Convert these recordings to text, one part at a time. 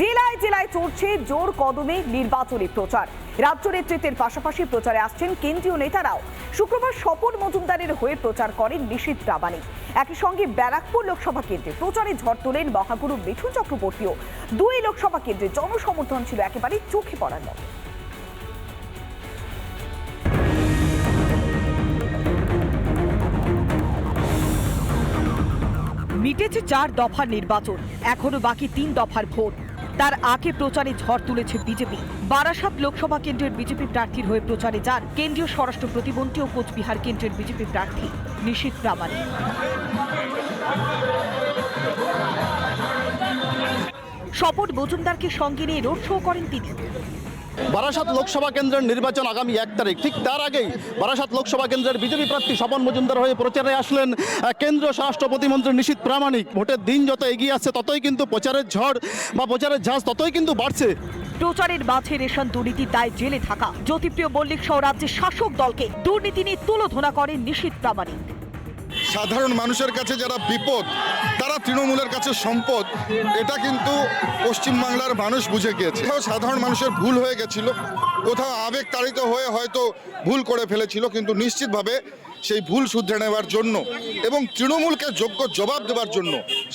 জেলায় জেলায় চলছে জোর কদমে নির্বাচনী প্রচার। রাজ্য নেতৃত্বের পাশাপাশি প্রচারে আসছেন কেন্দ্রীয় নেতারাও। শুক্রবার স্বপন মজুমদারের হয়ে প্রচার করেন নিশীত প্রামাণিক একই সঙ্গে ব্যারাকপুর লোকসভা কেন্দ্রে প্রচারে ঝড় তোলেন মহাগুরু মিঠুন চক্রবর্তীও। দুই লোকসভা কেন্দ্রে জনসমর্থন ছিল একেবারে চোখে পড়ার মতো। মিটেছে চার দফার নির্বাচন, এখনও বাকি তিন দফার ভোট। তার আগে প্রচারে ঝড় তুলেছে বিজেপি। বারাসাত লোকসভা কেন্দ্রের বিজেপি প্রার্থীর হয়ে প্রচারে যান কেন্দ্রীয় স্বরাষ্ট্র প্রতিমন্ত্রী ও কোচবিহার কেন্দ্রের বিজেপি প্রার্থী নিশীত প্রামাণিক। শপথ মজুমদারকে সঙ্গে নিয়ে রোড শো করেন তিনি। বারাসাত লোকসভা কেন্দ্রের নির্বাচন আগামী এক তারিখ। ঠিক তার আগেই বারাসাত লোকসভা কেন্দ্রের বিজেপি প্রার্থী স্বপন মজুমদার হয়ে প্রচারে আসলেন কেন্দ্রীয় স্বরাষ্ট্র প্রতিমন্ত্রী নিশীত প্রামাণিক। ভোটের দিন যত এগিয়ে আসছে, ততই কিন্তু প্রচারের ঝড় বা প্রচারের ঝাঁজ ততই কিন্তু বাড়ছে। প্রচারের মাঝে রেশন দুর্নীতির দায়ে জেলে থাকা। জ্যোতিপ্রিয় মল্লিক সহ রাজ্যের শাসক দলকে দুর্নীতি নিয়ে তুলোধনা করেন নিশীত প্রামাণিক। সাধারণ মানুষের কাছে যারা বিপদ, তারা তৃণমূলের কাছে সম্পদ, এটা কিন্তু পশ্চিমবাংলার মানুষ বুঝে গিয়েছে। কোথাও সাধারণ মানুষের ভুল হয়ে গেছিল, কোথাও আবেগ তাড়িত হয়ে হয়তো ভুল করে ফেলেছিল, কিন্তু নিশ্চিতভাবে সেই ভুল শুধরে নেওয়ার জন্য এবং তৃণমূলকে যোগ্য জবাব দেওয়ার জন্য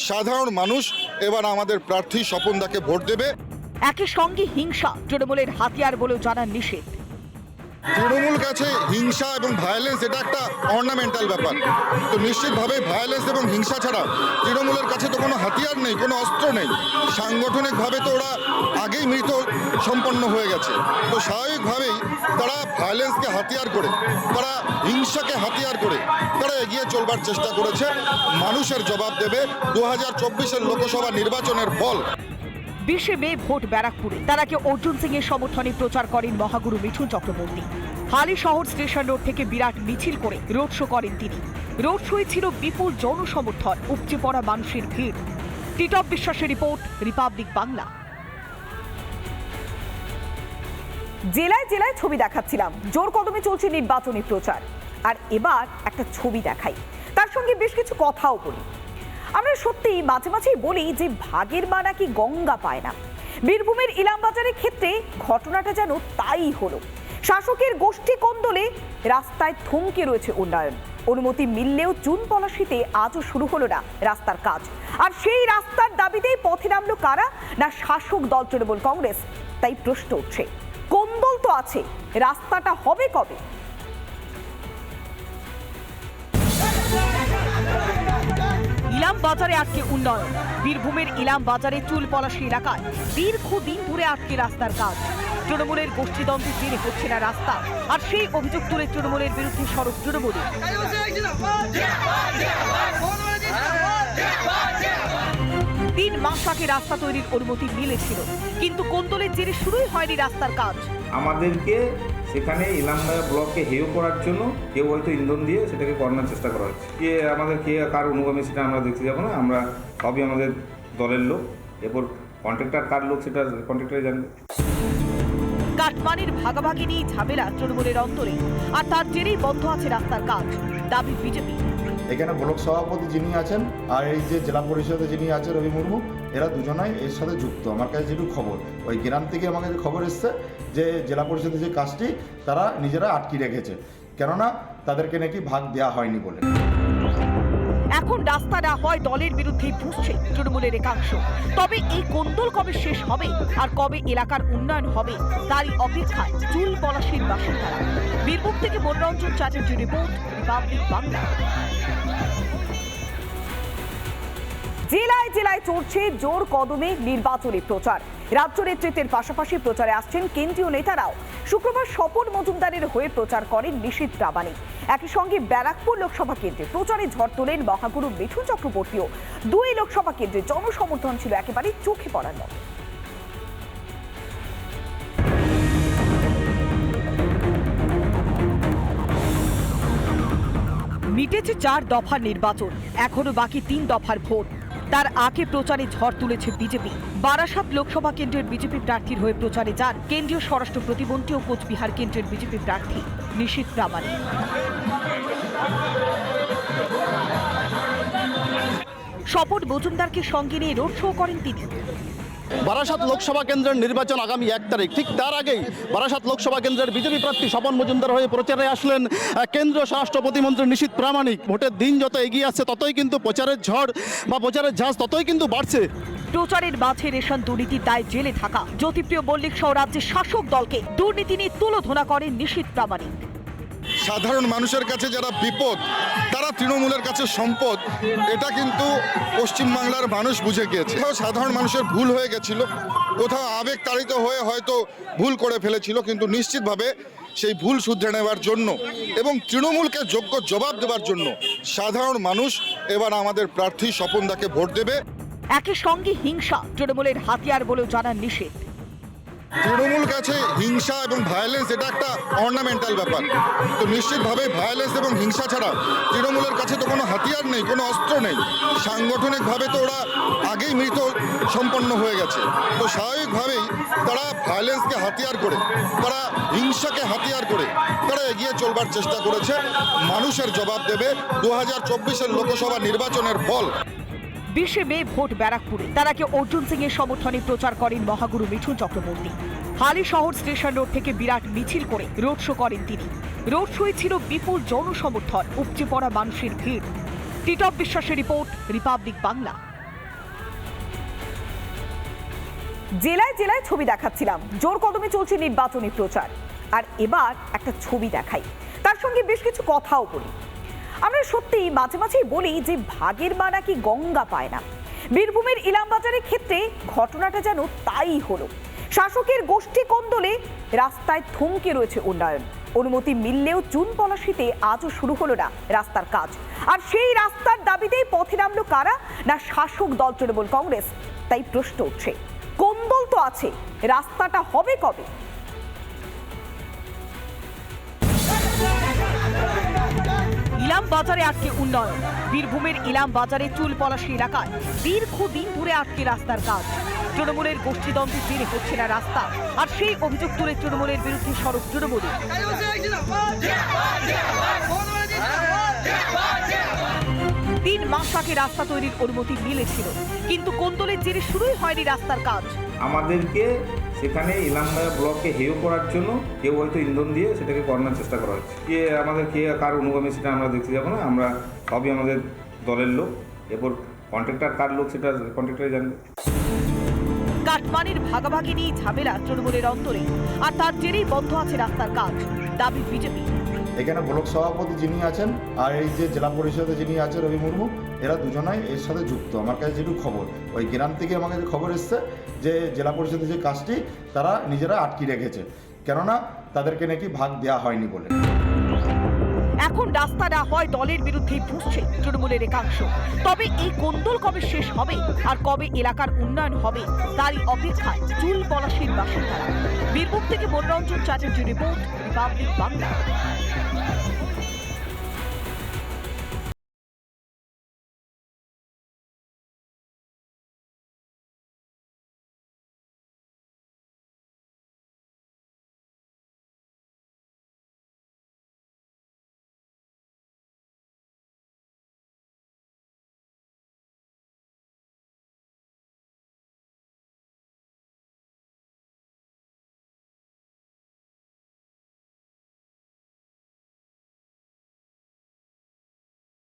সাধারণ মানুষ এবার আমাদের প্রার্থী স্বপনদাকে ভোট দেবে। একই সঙ্গে হিংসা তৃণমূলের হাতিয়ার বলেও জানান নিষেধ। তৃণমূল কাছে হিংসা এবং ভায়োলেন্স এটা একটা অর্নামেন্টাল ব্যাপার। তো নিশ্চিতভাবে ভায়োলেন্স এবং হিংসা ছাড়া তৃণমূলের কাছে তো কোনো হাতিয়ার নেই, কোনো অস্ত্র নেই। সাংগঠনিকভাবে তো ওরা আগেই মৃত সম্পন্ন হয়ে গেছে। তো স্বাভাবিকভাবেই তারা ভায়োলেন্সকে হাতিয়ার করে, তারা হিংসাকে হাতিয়ার করে, তারা এগিয়ে চলবার চেষ্টা করেছে। মানুষের জবাব দেবে। দু হাজার চব্বিশের লোকসভা নির্বাচনের ফল বিশে মে ভোট ব্যারাকপুরে। তার আগে অর্জুন সিং এর সমর্থনে প্রচার করেন মহাগুরু মিঠুন চক্রবর্তী। হালি শহর স্টেশন রোড থেকে বিরাট মিছিল করে রোড শো করেন তিনি। রোড শোয়ে ছিল বিপুল জনসমর্থন, উপচে পড়া মানুষের ভিড়। টিটপ বিশ্বাসের রিপোর্ট, রিপাবলিক বাংলা। জেলায় জেলায় ছবি দেখাচ্ছিলাম। জোর কদমে চলছে নির্বাচনী প্রচার। আর এবার একটা ছবি দেখাই। তার সঙ্গে বেশ কিছু কথাও বলি। আমরা সত্যি মাঝে মাঝেই বলি যে ভাগের মা নাকি গঙ্গা পায় না। বীরভূমের ইলামবাজারের ক্ষেত্রে ঘটনাটা যেন তাই হলো। শাসকের গোষ্ঠী কন্দলে রাস্তায় থমকে রয়েছে উন্নয়ন। অনুমতি মিললেও জুন পলাশিতে আজও শুরু হলো না রাস্তার কাজ। আর সেই রাস্তার দাবিতেই পথে নামলো কারা? না শাসক দল তৃণমূল কংগ্রেস? তাই প্রশ্ন উঠছে, কোন্দল তো আছে, রাস্তাটা হবে কবে? ইলাম বাজারে আটকে উন্নয়ন। বীরভূমের ইলাম বাজারে চুল পলাশি এলাকায় দীর্ঘদিন ধরে আটকে রাস্তার কাজ। তৃণমূলের গোষ্ঠীদ্বন্দ্বের জেরে হচ্ছে না রাস্তা। আর সেই অভিযোগ তুলে তৃণমূলের বিরুদ্ধে সড়ক তৃণমূলে। তিন মাস আগে রাস্তা তৈরির অনুমতি মিলেছিল, কিন্তু কোন্দলের জেরে শুরুই হয়নি রাস্তার কাজ। আমাদেরকে সেখানে ইলামবাজার ব্লককে হেয় করার জন্য কেউ হয়তো ইন্ধন দিয়ে সেটাকে করানোর চেষ্টা করা হচ্ছে কে আমাদের কে কার অনুগামী সেটা আমরা দেখতে যাব না, আমরা সবই আমাদের দলের লোক। এরপর কন্ট্রাক্টর কার লোক সেটা কন্ট্রাক্টরে জানবে। কাটমানির ভাগাভাগি নিয়ে ঝামেলা তৃণমূলের অন্তরে, আর তার জেরেই বন্ধ আছে রাস্তার কাজ। দাবি বিজেপি। এখানে ব্লক সভাপতি যিনি আছেন আর এই যে জেলা পরিষদে যিনি আছেন রবি মুর্মু, এরা দুজনাই এর সাথে যুক্ত। আমার কাছে যেটুকু খবর, ওই গ্রাম থেকে আমার কাছে খবর এসছে যে জেলা পরিষদের যে কাজটি, তারা নিজেরা আটকে রেখেছে। কেননা তাদেরকে নাকি ভাগ দেওয়া হয়নি বলে। এখন রাস্তা না হয় দলের বিরুদ্ধেই ফুসছে তৃণমূলের একাংশ। তবে এই কোন্দল কবে শেষ হবে? আর কবে এলাকার উন্নয়ন হবে? তারই অপেক্ষায় চুল পলাশির বাসিন্দারা। বীরভূম থেকে মনোরঞ্জন চ্যাটার্জি রিপোর্ট, রিপাবলিক বাংলা। জেলায় জেলায় চলছে জোর কদমে নির্বাচনী প্রচার। রাজ্য নেতৃত্বের পাশাপাশি প্রচারে আসছেন কেন্দ্রীয় নেতারাও। শুক্রবার স্বপন মজুমদারের হয়ে প্রচার করেন নিশীত প্রামাণিক একই সঙ্গে ব্যারাকপুর লোকসভা কেন্দ্রে প্রচারে ঝড় তোলেন মহাগুরু মিঠুন চক্রবর্তীও। দুই লোকসভা কেন্দ্রে জনসমর্থন ছিল একেবারে চোখে পড়ার মতো। মিটেছে চার দফার নির্বাচন। এখনও বাকি তিন দফার ভোট। তার আগে প্রচারে ঝড় তুলেছে বিজেপি। বারাসাত লোকসভা কেন্দ্রের বিজেপি প্রার্থীর হয়ে প্রচারে যান কেন্দ্রীয় স্বরাষ্ট্র প্রতিমন্ত্রী ও কোচবিহার কেন্দ্রের বিজেপি প্রার্থী নিশীত প্রামাণিক। শপথ মজুমদারকে সঙ্গে নিয়ে রোড শো করেন তিনি। বারাসাত লোকসভা কেন্দ্রের নির্বাচন আগামী এক তারিখ। ঠিক তার আগেই বারাসাত লোকসভা কেন্দ্রের বিজেপি প্রার্থী স্বপন মজুমদার হয়ে প্রচারে আসলেন কেন্দ্রীয় স্বরাষ্ট্র প্রতিমন্ত্রী নিশীত প্রামাণিক। ভোটের দিন যত এগিয়ে আসছে, ততই কিন্তু প্রচারের ঝড় বা প্রচারের ঝাঁজ ততই কিন্তু বাড়ছে। প্রচারের মাঝে রেশন দুর্নীতির দায় জেলে থাকা। জ্যোতিপ্রিয় মল্লিক সহ রাজ্যের শাসক দলকে দুর্নীতি নিয়ে তুলোধনা করেন নিশীত প্রামাণিক। সাধারণ মানুষের কাছে যারা বিপদ, তারা তৃণমূলের কাছে সম্পদ, এটা কিন্তু পশ্চিমবাংলার মানুষ বুঝে গিয়েছে। সাধারণ মানুষের ভুল হয়ে গেছিল, কোথাও আবেগ তাড়িত হয়ে হয়তো ভুল করে ফেলেছিল, কিন্তু নিশ্চিতভাবে সেই ভুল শুধরে নেওয়ার জন্য এবং তৃণমূলকে যোগ্য জবাব দেওয়ার জন্য সাধারণ মানুষ এবার আমাদের প্রার্থী স্বপনদাকে ভোট দেবে। একই সঙ্গে হিংসা তৃণমূলের হাতিয়ার বলেও জানান নিষেধ। তৃণমূল কাছে হিংসা এবং ভায়োলেন্স এটা একটা অর্নামেন্টাল ব্যাপার। তো নিশ্চিতভাবে ভায়োলেন্স এবং হিংসা ছাড়া তৃণমূলের কাছে তো কোনো হাতিয়ার নেই, কোনো অস্ত্র নেই। সাংগঠনিকভাবে তো ওরা আগেই মৃত সম্পন্ন হয়ে গেছে। তো স্বাভাবিকভাবেই তারা ভায়োলেন্সকে হাতিয়ার করে, তারা হিংসাকে হাতিয়ার করে, তারা এগিয়ে চলবার চেষ্টা করেছে। মানুষের জবাব দেবে দু হাজার লোকসভা নির্বাচনের ফল বিশে মে ভোট ব্যারাকপুরে। তার আগে অর্জুন সিং এর সমর্থনে প্রচার করেন মহাগুরু মিঠুন চক্রবর্তী। হালি শহর স্টেশন রোড থেকে বিরাট মিছিল করে রোড শো করেন তিনি। রোড শোয়ে ছিল বিপুল জনসমর্থন, উপচে পড়া মানুষের ভিড়। টিটপ বিশ্বাসের রিপোর্ট, রিপাবলিক বাংলা। জেলায় জেলায় ছবি দেখাচ্ছিলাম। জোর কদমে চলছে নির্বাচনী প্রচার। আর এবার একটা ছবি দেখাই। তার সঙ্গে বেশ কিছু কথাও বলি। আমরা সত্যি মাঝে মাঝেই বলি যে ভাগের মা নাকি গঙ্গা পায় না। বীরভূমের ইলামবাজারের ক্ষেত্রে ঘটনাটা যেন তাই হলো। শাসকের গোষ্ঠী কন্দলে রাস্তায় থমকে রয়েছে উন্নয়ন। অনুমতি মিললেও জুন পলাশিতে আজও শুরু হলো না রাস্তার কাজ। আর সেই রাস্তার দাবিতেই পথে নামলো কারা? না শাসক দল তৃণমূল কংগ্রেস? তাই প্রশ্ন উঠছে কোন্দল তো আছে, রাস্তাটা হবে কবে? ইলাম বাজারে আটকে উন্নয়ন। বীরভূমের ইলাম বাজারে চুল পলাশি এলাকায় দীর্ঘদিন ধরে আটকে রাস্তার কাজ। তৃণমূলের গোষ্ঠীদ্বন্দ্বের জেরে হচ্ছে না রাস্তা। আর সেই অভিযোগ তুলে তৃণমূলের বিরুদ্ধে সড়ক তৃণমূলে। তিন মাস আগে রাস্তা তৈরির অনুমতি মিলেছিল, কিন্তু কোন্দলের জেরে শুরুই হয়নি রাস্তার কাজ। আমাদেরকে সেখানে ইলামবাড়া ব্লককে হেয় করার জন্য কেউ হয়তো ইন্ধন দিয়ে সেটাকে করানোর চেষ্টা করা হচ্ছে। কে আমাদের কে কার অনুগামী সেটা আমরা দেখতে যাব না, আমরা সবই আমাদের দলের লোক। এরপর কন্ট্রাক্টর কার লোক সেটা কন্ট্রাক্টরে জানবে। কাটমানির ভাগাভাগি নিয়ে ঝামেলা তৃণমূলের অন্তরে। আর তার জেরেই বন্ধ আছে রাস্তার কাজ। দাবি বিজেপি। এখানে ব্লক সভাপতি যিনি আছেন আর এই যে জেলা পরিষদে যিনি আছেন রবি মুর্মু, এরা দুজনাই এর সাথে যুক্ত। আমার কাছে যেটুকু খবর, ওই গ্রাম থেকে আমার কাছে খবর এসছে যে জেলা পরিষদের যে কাজটি তারা নিজেরা আটকে রেখেছে। কেননা তাদেরকে নাকি ভাগ দেওয়া হয়নি বলে। এখন রাস্তা না হয় দলের বিরুদ্ধেই ফুসছে তৃণমূলের একাংশ। তবে এই কোন্দল কবে শেষ হবে? আর কবে এলাকার উন্নয়ন হবে? তারই অপেক্ষায় চুল পলাশির বাসিন্দারা। বীরভূম থেকে মনোরঞ্জন চ্যাটার্জি রিপোর্ট, রিপাবলিক বাংলা।